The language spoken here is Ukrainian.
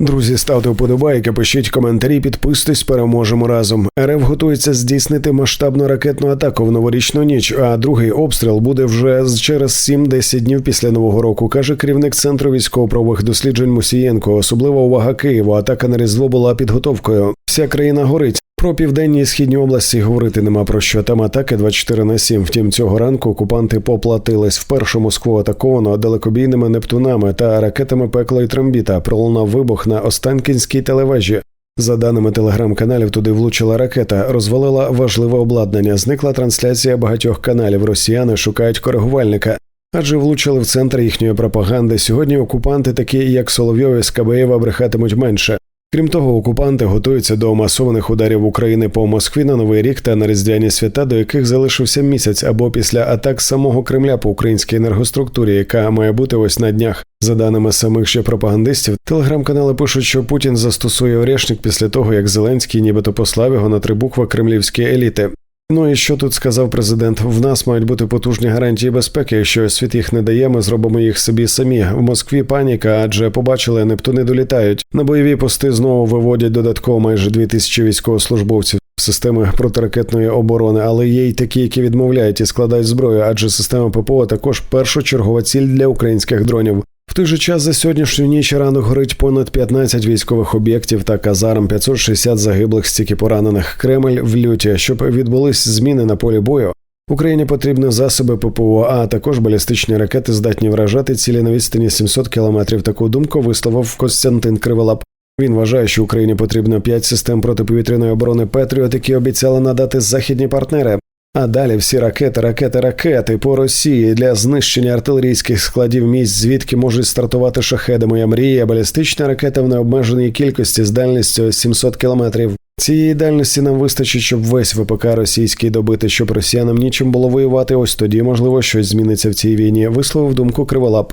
Друзі, ставте вподобайки, пишіть коментарі, підписуйтесь, переможемо разом. РФ готується здійснити масштабну ракетну атаку в новорічну ніч. А другий обстріл буде вже через 7-10 днів після нового року, каже керівник центру військово-правових досліджень Мусієнко. Особлива увага Києву. Атака на різдво була підготовкою. Вся країна горить. Про південні і східні області говорити нема про що. Там атаки 24 на 7. Втім, цього ранку окупанти поплатились. Вперше Москву атаковано далекобійними нептунами та ракетами пекла і трембіта. Пролунав вибух на Останкінській телевежі. За даними телеграм-каналів, туди влучила ракета, розвалила важливе обладнання. Зникла трансляція багатьох каналів. Росіяни шукають коригувальника. Адже влучили в центр їхньої пропаганди. Сьогодні окупанти, такі як Соловйов і Скабеєва, брехатимуть менше. Крім того, окупанти готуються до масованих ударів України по Москві на новий рік та на різдвяні свята, до яких залишився місяць або після атак самого Кремля по українській енергоструктурі, яка має бути ось на днях. За даними самих ще пропагандистів, телеграм-канали пишуть, що Путін застосує орешник після того, як Зеленський нібито послав його на три букви кремлівської еліти. Ну і що тут сказав президент? В нас мають бути потужні гарантії безпеки. Якщо світ їх не дає, ми зробимо їх собі самі. В Москві паніка, адже побачили, нептуни долітають. На бойові пости знову виводять додатково майже дві тисячі військовослужбовців. Системи протиракетної оборони, але є й такі, які відмовляють і складають зброю, адже система ППО також першочергова ціль для українських дронів. Той же час за сьогоднішню ніч і ранок горить понад 15 військових об'єктів та казарм, 560 загиблих, стільки поранених. Кремль в люті, щоб відбулись зміни на полі бою. Україні потрібні засоби ППО, а також балістичні ракети здатні вражати цілі на відстані 700 кілометрів. Таку думку висловив Костянтин Криволап. Він вважає, що Україні потрібно 5 систем протиповітряної оборони Петріот, які обіцяли надати західні партнери. А далі всі ракети, ракети, ракети по Росії для знищення артилерійських складів місць, звідки можуть стартувати шахеди. Моя мрія, балістична ракета в необмеженій кількості з дальністю 700 кілометрів. Цієї дальності нам вистачить, щоб весь ВПК російський добити, щоб росіянам нічим було воювати. Ось тоді, можливо, щось зміниться в цій війні. Висловив думку Криволап.